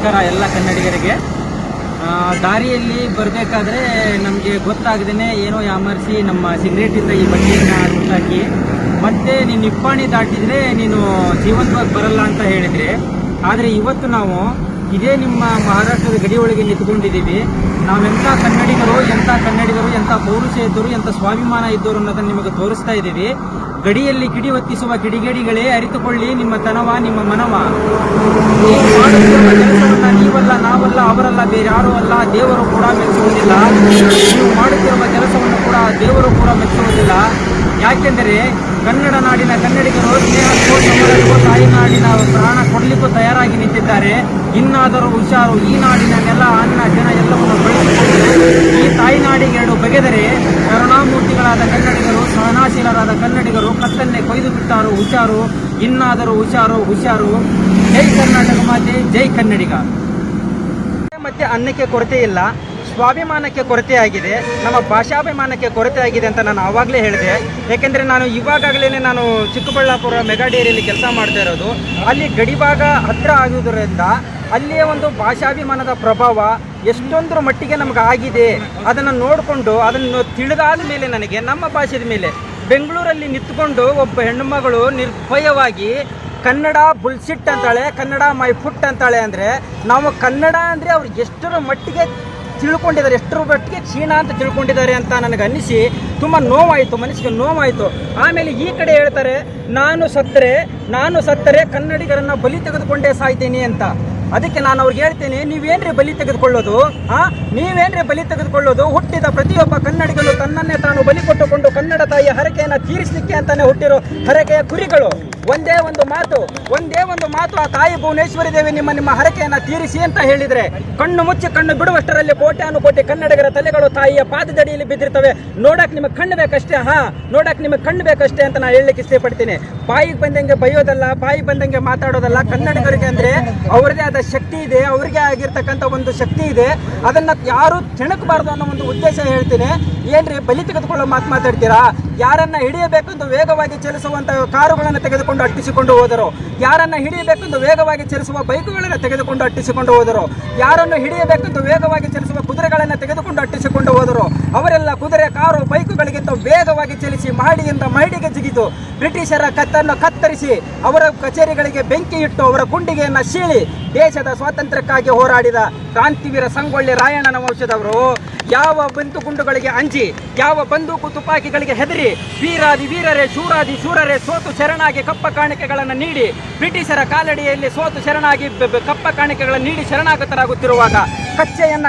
ನಮಸ್ಕಾರ ಎಲ್ಲ ಕನ್ನಡಿಗರಿಗೆ. ದಾರಿಯಲ್ಲಿ ಬರಬೇಕಾದ್ರೆ ನಮಗೆ ಗೊತ್ತಾಗದೇ ಏನೋ ಯಾಮರ್ಸಿ ನಮ್ಮ ಸಿಗರೇಟಿಂದ ಈ ಬಟ್ಟೆಯನ್ನು ಹಾಕಿ ಮತ್ತೆ ನೀನು ನಿಪ್ಪಾಣಿ ದಾಟಿದರೆ ನೀನು ಜೀವಂತವಾಗಿ ಬರಲ್ಲ ಅಂತ ಹೇಳಿದರೆ, ಆದರೆ ಇವತ್ತು ನಾವು ಇದೇ ನಿಮ್ಮ ಮಹಾರಾಷ್ಟ್ರದ ಗಡಿಯೊಳಗೆ ನಿಂತ್ಕೊಂಡಿದ್ದೀವಿ. ನಾವೆಂಥ ಕನ್ನಡಿಗರು ಎಂಥ ಕನ್ನಡಿಗರು ಎಂಥ ಪೌರುಷ ಇದ್ದರು ಎಂಥ ಸ್ವಾಭಿಮಾನ ಇದ್ದರು ಅನ್ನೋದನ್ನು ನಿಮಗೆ ತೋರಿಸ್ತಾ ಇದ್ದೀವಿ. ಗಡಿಯಲ್ಲಿ ಕಿಡಿ ಹೊತ್ತಿಸುವ ಕಿಡಿಗೇಡಿಗಳೇ ಅರಿತುಕೊಳ್ಳಿ ನಿಮ್ಮ ತನವ, ನಿಮ್ಮ ಮನವ. ನೀವಲ್ಲ ಅವರಲ್ಲ, ಬೇರೆ ಯಾರೂ ಅಲ್ಲ, ದೇವರು ಕೂಡ ಮೆಚ್ಚುವುದಿಲ್ಲ ನೀವು ಮಾಡುತ್ತಿರುವ ಕೆಲಸವನ್ನು ಕೂಡ ದೇವರು ಕೂಡ ಮೆಚ್ಚುವುದಿಲ್ಲ ಯಾಕೆಂದರೆ ಕನ್ನಡ ನಾಡಿನ ಕನ್ನಡಿಗರು ಸ್ನೇಹಕ್ಕೂ ತಾಯಿ ತಾಯಿನಾಡಿನ ಪ್ರಾಣ ಕೊಡಲಿಕ್ಕೂ ತಯಾರಾಗಿ ನಿಂತಿದ್ದಾರೆ. ಇನ್ನಾದರೂ ಹುಷಾರು, ಈ ನಾಡಿನ ನೆಲ, ಅನ್ನ, ಜನ ಎಲ್ಲವನ್ನು ಬಳಸಿಕೊಂಡು ಈ ತಾಯಿನಾಡಿಗೆ ಎರಡು ಬಗೆದರೆ ಕರುಣಾಮೂರ್ತಿಗಳಾದ ಕನ್ನಡಿಗರು, ಸಹನಾಶೀಲರಾದ ಕನ್ನಡಿಗರು ಕತ್ತನ್ನೇ ಕೊಯ್ದು ಬಿಟ್ಟಾರು, ಹುಷಾರು. ಇನ್ನಾದರೂ ಹುಷಾರು ಹುಷಾರು. ಜೈ ಕರ್ನಾಟಕ ಮಾತೆ, ಜೈ ಕನ್ನಡಿಗ. ಮತ್ತೆ ಅನ್ನಕ್ಕೆ ಕೊರತೆ ಇಲ್ಲ, ಸ್ವಾಭಿಮಾನಕ್ಕೆ ಕೊರತೆ ಆಗಿದೆ, ನಮ್ಮ ಭಾಷಾಭಿಮಾನಕ್ಕೆ ಕೊರತೆ ಆಗಿದೆ ಅಂತ ನಾನು ಆವಾಗಲೇ ಹೇಳಿದೆ. ಏಕೆಂದರೆ ನಾನು ಇವಾಗಾಗಲೇ ನಾನು ಚಿಕ್ಕಬಳ್ಳಾಪುರ ಮೆಗಾ ಡೇರಿಯಲ್ಲಿ ಕೆಲಸ ಮಾಡ್ತಾ ಇರೋದು. ಅಲ್ಲಿ ಗಡಿಭಾಗ ಹತ್ತಿರ ಆಗುವುದರಿಂದ ಅಲ್ಲಿಯ ಒಂದು ಭಾಷಾಭಿಮಾನದ ಪ್ರಭಾವ ಎಷ್ಟೊಂದರ ಮಟ್ಟಿಗೆ ನಮ್ಗೆ ಆಗಿದೆ ಅದನ್ನು ನೋಡಿಕೊಂಡು ಅದನ್ನು ತಿಳಿದಾದ ಮೇಲೆ ನನಗೆ ನಮ್ಮ ಭಾಷೆದ ಮೇಲೆ ಬೆಂಗಳೂರಲ್ಲಿ ನಿಂತ್ಕೊಂಡು ಒಬ್ಬ ಹೆಣ್ಣುಮಗಳು ನಿರ್ಭಯವಾಗಿ ಕನ್ನಡ ಬುಲ್ಸಿಟ್ ಅಂತಾಳೆ, ಕನ್ನಡ ಮೈ ಫುಟ್ ಅಂತಾಳೆ ಅಂದರೆ ನಾವು ಕನ್ನಡ ಅಂದರೆ ಅವ್ರು ಎಷ್ಟರ ಮಟ್ಟಿಗೆ ತಿಳ್ಕೊಂಡಿದ್ದಾರೆ, ಎಷ್ಟರ ಮಟ್ಟಿಗೆ ಕ್ಷೀಣ ಅಂತ ತಿಳ್ಕೊಂಡಿದ್ದಾರೆ ಅಂತ ನನಗೆ ಅನ್ನಿಸಿ ತುಂಬ ನೋವಾಯಿತು, ಮನಸ್ಸಿಗೆ ನೋವಾಯಿತು. ಆಮೇಲೆ ಈ ಕಡೆ ಹೇಳ್ತಾರೆ, ನಾನು ಸತ್ತರೆ ನಾನು ಸತ್ತರೆ ಕನ್ನಡಿಗರನ್ನ ಬಲಿ ತೆಗೆದುಕೊಂಡೇ ಸಾಯ್ತೀನಿ ಅಂತ. ಅದಕ್ಕೆ ನಾನು ಅವ್ರಿಗೆ ಹೇಳ್ತೇನೆ, ನೀವೇನ್ರಿ ಬಲಿ ತೆಗೆದುಕೊಳ್ಳೋದು? ಆ? ನೀವೇನ್ರಿ ಬಲಿ ತೆಗೆದುಕೊಳ್ಳೋದು? ಹುಟ್ಟಿದ ಪ್ರತಿಯೊಬ್ಬ ಕನ್ನಡಿಗನು ತನ್ನನ್ನೇ ತಾನು ಬಲಿ ಕೊಟ್ಟುಕೊಂಡು ಕನ್ನಡ ತಾಯಿಯ ಹರಕೆಯನ್ನು ತೀರಿಸಲಿಕ್ಕೆ ಅಂತಾನೆ ಹುಟ್ಟಿರೋ ಹರಕೆಯ ಕುರಿಗಳು. ಒಂದೇ ಒಂದು ಮಾತು, ಒಂದೇ ಒಂದು ಮಾತು ಆ ತಾಯಿ ಭುವನೇಶ್ವರಿ ದೇವಿ ನಿಮ್ಮ ನಿಮ್ಮ ಹರಕೆಯನ್ನ ತೀರಿಸಿ ಅಂತ ಹೇಳಿದ್ರೆ, ಕಣ್ಣು ಮುಚ್ಚಿ ಕಣ್ಣು ಬಿಡುವಷ್ಟರಲ್ಲಿ ಕೋಟ್ಯಾನು ಕೋಟೆ ಕನ್ನಡಿಗರ ತಲೆಗಳು ತಾಯಿಯ ಪಾದದಡಿಯಲ್ಲಿ ಬಿದ್ದಿರ್ತವೆ. ನೋಡಕ್ ನಿಮಗೆ ಕಣ್ಣು ಬೇಕಷ್ಟೇ? ಹಾ, ನೋಡಕ್ ನಿಮಗೆ ಕಣ್ಣು ಬೇಕಷ್ಟೇ ಅಂತ ನಾನು ಹೇಳಲಿಕ್ಕೆ ಇಷ್ಟಪಡ್ತೀನಿ. ಬಾಯಿಗೆ ಬಂದಂಗೆ ಬೈಯೋದಲ್ಲ ಬಾಯಿ ಬಂದಂಗೆ ಮಾತಾಡೋದಲ್ಲ, ಕನ್ನಡಿಗರಿಗೆ ಅಂದ್ರೆ ಅವ್ರದೇ ಆದ ಶಕ್ತಿ ಇದೆ, ಅವ್ರಿಗೆ ಆಗಿರ್ತಕ್ಕಂಥ ಒಂದು ಶಕ್ತಿ ಇದೆ. ಅದನ್ನ ಯಾರು ತಿಣಕಬಾರ್ದು ಅನ್ನೋ ಒಂದು ಉದ್ದೇಶ ಹೇಳ್ತೀನಿ. ಏನ್ರಿ, ಬಲಿ ತೆಗೆದುಕೊಳ್ಳೋ ಮಾತು ಮಾತಾಡ್ತೀರಾ? ಯಾರನ್ನ ಹಿಡಿಯಬೇಕೆಂದು ವೇಗವಾಗಿ ಚಲಿಸುವಂತ ಕಾರುಗಳನ್ನು ತೆಗೆದುಕೊಂಡು ಅಟ್ಟಿಸಿಕೊಂಡು ಹೋದರು. ಯಾರನ್ನ ಹಿಡಿಯಬೇಕೆಂದು ವೇಗವಾಗಿ ಚಲಿಸುವ ಬೈಕುಗಳನ್ನು ತೆಗೆದುಕೊಂಡು ಅಟ್ಟಿಸಿಕೊಂಡು ಹೋದರು. ಯಾರನ್ನು ಹಿಡಿಯಬೇಕೆಂದು ವೇಗವಾಗಿ ಚಲಿಸುವ ಕುದುರೆಗಳನ್ನು ತೆಗೆದುಕೊಂಡು ಅಟ್ಟಿಸಿಕೊಂಡು ಹೋದರು. ಅವರೆಲ್ಲ ಕುದುರೆ ಕಾರು ಬೈಕುಗಳಿಗಿಂತ ವೇಗವಾಗಿ ಚಲಿಸಿ ಮಹಡಿಯಿಂದ ಮಹಡಿಗೆ ಜಿಗಿದು ಬ್ರಿಟಿಷರ ಕತ್ತನ್ನು ಕತ್ತರಿಸಿ ಅವರ ಕಚೇರಿಗಳಿಗೆ ಬೆಂಕಿ ಇಟ್ಟು ಅವರ ಗುಂಡಿಗೆಯನ್ನ ಸೀಳಿ ದೇಶದ ಸ್ವಾತಂತ್ರ್ಯಕ್ಕಾಗಿ ಹೋರಾಡಿದ ಕ್ರಾಂತಿವೀರ ಸಂಗೊಳ್ಳಿ ರಾಯಣ್ಣನ ವಂಶದವರು, ಯಾವ ಬಂದು ಗುಂಡುಗಳಿಗೆ ಅಂಜಿ, ಯಾವ ಬಂದೂಕು ತುಪಾಕಿಗಳಿಗೆ ಹೆದರಿ, ವೀರಾದಿ ವೀರರೇ, ಶೂರಾದಿ ಶೂರರೇ, ಸೋತು ಶರಣಾಗಿ ಕಪ್ಪ ಕಾಣಿಕೆಗಳನ್ನು ನೀಡಿ, ಬ್ರಿಟಿಷರ ಕಾಲಡಿಯಲ್ಲಿ ಸೋತು ಶರಣಾಗಿ ಕಪ್ಪ ಕಾಣಿಕೆಗಳನ್ನು ನೀಡಿ ಶರಣಾಗತರಾಗುತ್ತಿರುವಾಗ ಕಚ್ಚೆಯನ್ನ